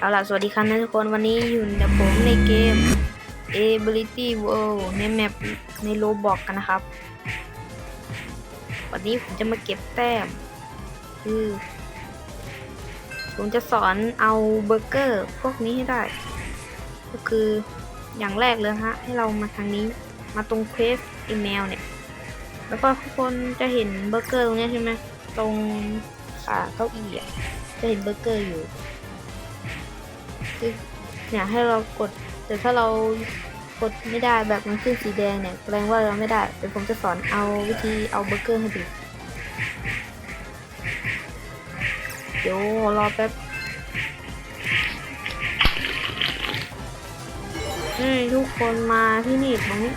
เอาล่ะ สวัสดีครับนะทุกคนวันนี้อยู่กับผมในเกม Ability World ในแมปในโลบอกกันนะครับ วันนี้ผมจะมาเก็บแต้ม คือ ผมจะสอนเอาเบอร์เกอร์พวกนี้ให้ได้ ก็คืออย่างแรกเลยฮะ ให้เรามาทางนี้มาตรงเควสอีเมลเนี่ย แล้วก็ทุกคนจะเห็นเบอร์เกอร์ตรงเนี้ยใช่ไหมตรงขาเก้าอี้อะจะเห็นเบอร์เกอร์อยู่ คือเนี่ยให้เรากด แต่ถ้าเรากดไม่ได้แบบมันขึ้นสีแดงเนี่ยแสดงว่าเราไม่ได้เดี๋ยวผมจะสอนเอาวิธีเอาเบอร์เกอร์ให้ดูเดี๋ยวรอแป๊บนี่ทุกคนมาที่นี่ตรงนี้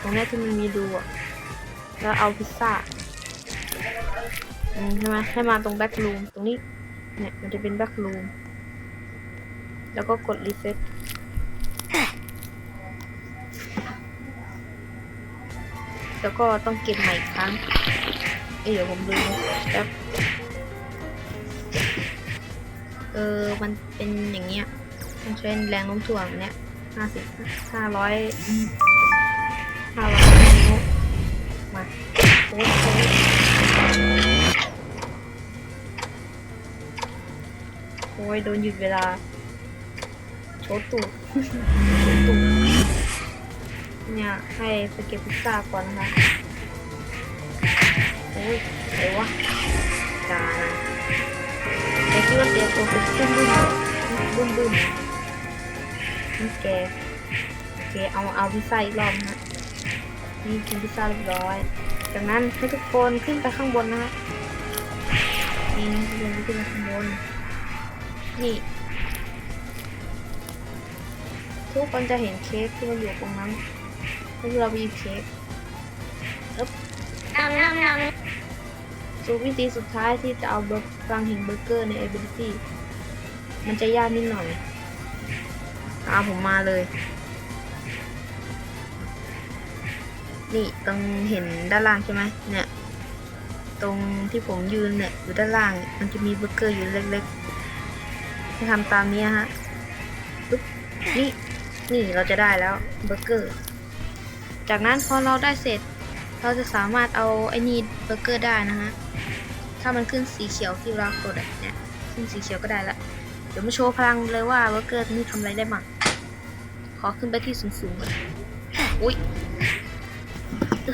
ตรงนี้ที่มันมีดูอะแล้วเอาพิซซ่าใช่ไหมให้มาตรงแบ็กรูมตรงนี้ เนี่ยมันจะเป็นแบ็กรูม แล้วก็กดรีเซ็ตแล้วก็ต้องเก็บใหม่อีกครั้ง เอ้ยเดี๋ยวผมดูแป๊บ เออ มันเป็นอย่างเงี้ยต้องใช้แรงโน้มถ่วงเนี้ยห้าสิบห้าร้อยห้าร้อยนิ้วมาโอ้โอ้ยโอ้ยโดนหยุดเวลา โชว์ตูดโชว์ตูดเนี่ยให้ไปเก็บพิซซ่าก่อนนะคะโอ้ยไหนวะจานะแกคิดว่าแกตัวเป็นบึ้มบึ้มบึ้มบึ้มนี่แกโอเคเอาเอาพิซซ่าอีกรอบนะนี่กินพิซซ่าเรียบร้อย จากนั้นให้ทุกคนขึ้นไปข้างบนนะฮะนี่ทุกคนขึ้นไปข้างบนนี่ ทุกคนจะเห็นเค้กที่มันอยู่ตรงนั้นก็คือเรามีเค้กแล้วน้ำน้ำน้สูตรวิธีสุดท้ายที่จะเอาเบอร์พลังแห่งเบอร์เกอร์ใน Ability มันจะยากนิดหน่อยตามผมมาเลย นี่ตรงเห็นด้านล่างใช่ไหมเนี่ย ตรงที่ผมยืนเนี่ยอยู่ด้านล่าง มันจะมีเบอร์เกอร์อยู่เล็กๆให้ทำตามนี้ฮะปึ๊บนี่ นี่เราจะได้แล้วเบอร์เกอร์ จากนั้นพอเราได้เสร็จ เราจะสามารถเอาไอ้นี่เบอร์เกอร์ได้นะฮะ ถ้ามันขึ้นสีเขียวที่เรากดเนี่ยขึ้นสีเขียวก็ได้ละ เดี๋ยวมาโชว์พลังเลยว่าเบอร์เกอร์นี่ทำอะไรได้บ้าง ขอขึ้นไปที่สูงๆก่อนอุ้ย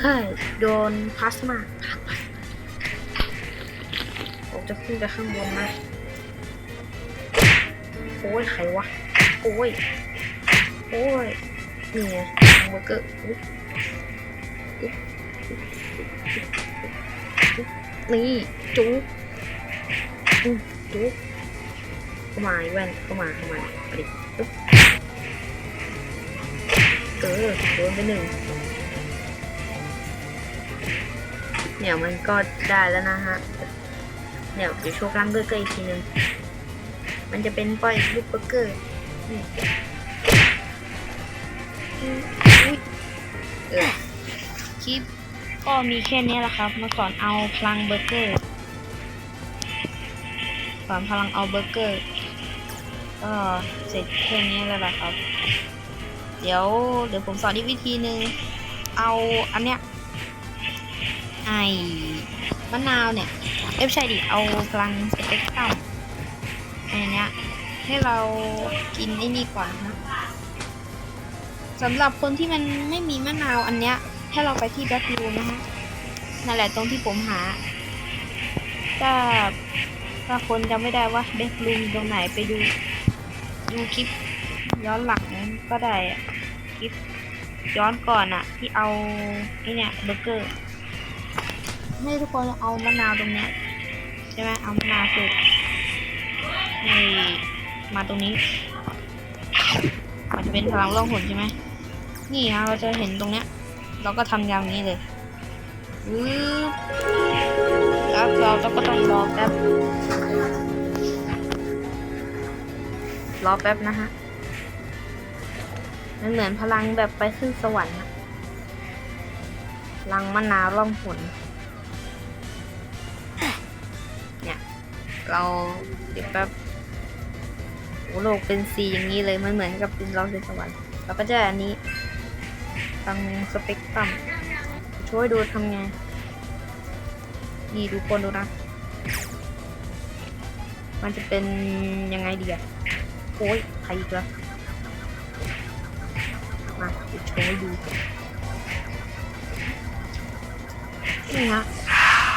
เฮ้ยโดนพลาสมาพักผมจะขึ้นไปข้างบนนะโอ้ยใครวะ โอ้ย โอ้ยนี่ไงเบอร์เกอร์อุ๊ยนี่จุ๊บจุ๊บเข้ามาแว่นเข้ามาเข้ามาไปดิเออโดนไปหนึ่งเนี่ยมันก็ได้แล้วนะฮะเนี่ยเดี๋ยวโชว์กล้ามเบอร์เกอร์อีกทีหนึงมันจะเป็นปล่อยลูกเบอร์เกอร์นี่ คลิปก็มีแค่นี้แหละครับ มาสอนเอาพลังเบอร์เกอร์ สอนพลังเอาเบอร์เกอร์ ก็เสร็จแค่นี้แล้วล่ะครับ เดี๋ยวเดี๋ยวผมสอนอีกวิธีหนึ่ง เอาอันเนี้ยไอมะนาวเนี่ย เอ้ยไม่ใช่ดิ เอาพลังสเปกตรัมอันเนี้ยให้เรากินไอ้นี่ก่อนนะ สำหรับคนที่มันไม่มีมะนาวอันเนี้ย ให้เราไปที่แบ็ครูมนะฮะนั่นแหละตรงที่ผมหาถ้าถ้าคนจำไม่ได้ว่าแบ็ครูมตรงไหนไปดู ดูคลิปย้อนหลังก็ได้คลิปย้อนก่อนอะที่เอาไอเนี่ยเบอร์เกอร์ให้ทุกคนเอามะนาวตรงเนี้ยใช่ไหมเอามะนาวสร็จนี่มาตรงนี้ มันจะเป็นพลังล่องหนใช่ไหม นี่ฮะเราจะเห็นตรงเนี้ย เราก็ทำอย่างนี้เลยอือแล้วเราก็ต้องรอแป๊บ รอแป๊บนะฮะ มันเหมือนพลังแบบไปขึ้นสวรรค์พลังมะนาวล่องหนเนี่ยเราเดี๋ยวแป๊บโอ้โลกเป็นสีอย่างนี้เลย มันเหมือนกับเป็นเราเป็นสวรรค์เราก็จะอันนี้ ฟังสเปกตรัมช่วยดูทำไง นี่ดูคนดูนะ มันจะเป็นยังไงดีอะโอ้ยใครอีกล้วมาเดี๋ยวโชว์ดูนี่ฮะ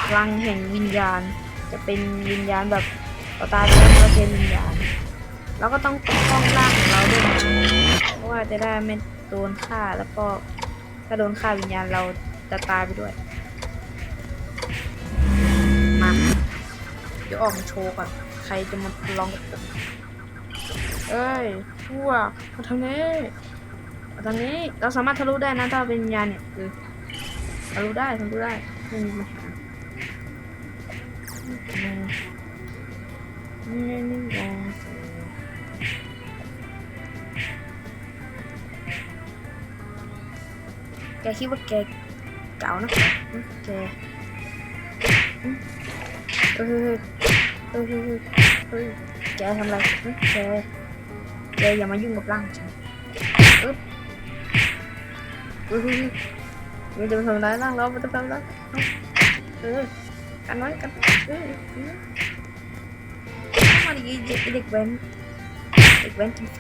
พลังแห่งวิญญาณ จะเป็นวิญญาณแบบต่อตายไปแล้วก็เป็นวิญญาณเราก็ต้องปกป้องร่างของเราด้วยนะ เพราะว่าจะได้ไม่โดนฆ่าแล้วก็ ถ้าโดนฆ่าวิญญาณเราจะตายไปด้วย มา เดี๋ยวออกมาโชว์ก่อน ใครจะมาลองกับผมเอ้ยพวกมาทางนี้มาทางนี้ เราสามารถทะลุได้นะถ้าเป็นวิญญาณเนี่ยคือทะลุได้ทะลุได้ไม่มีปัญหานี่นี่นี่ แกคิดว่าแกเก่านะแกอืมเออเออเออเออแกทำอะไรแกแกอย่ามายุ่งกับร่างฉันอึ๊บมันจะมาทำร้ายร่างเรามันจะทำร้ายเออกันไว้กันเออเออเข้ามาดิเด็กเด็กแว้นเด็กแว้นกินไฟ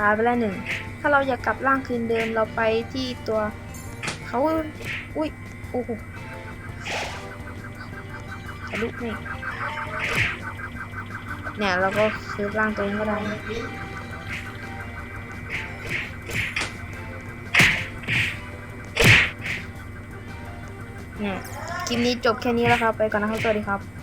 ตายไปแล้วหนึ่ง ถ้าเราอยากกลับร่างคืนเดิมเราไปที่ตัวเขาอุ้ยโอ้โหทะลุนี่เนี่ยเราก็ซื้อร่างตัวเองก็ได้นะเนี่ยคลิปนี้จบแค่นี้แล้วครับ ไปก่อนนะครับ สวัสดีครับ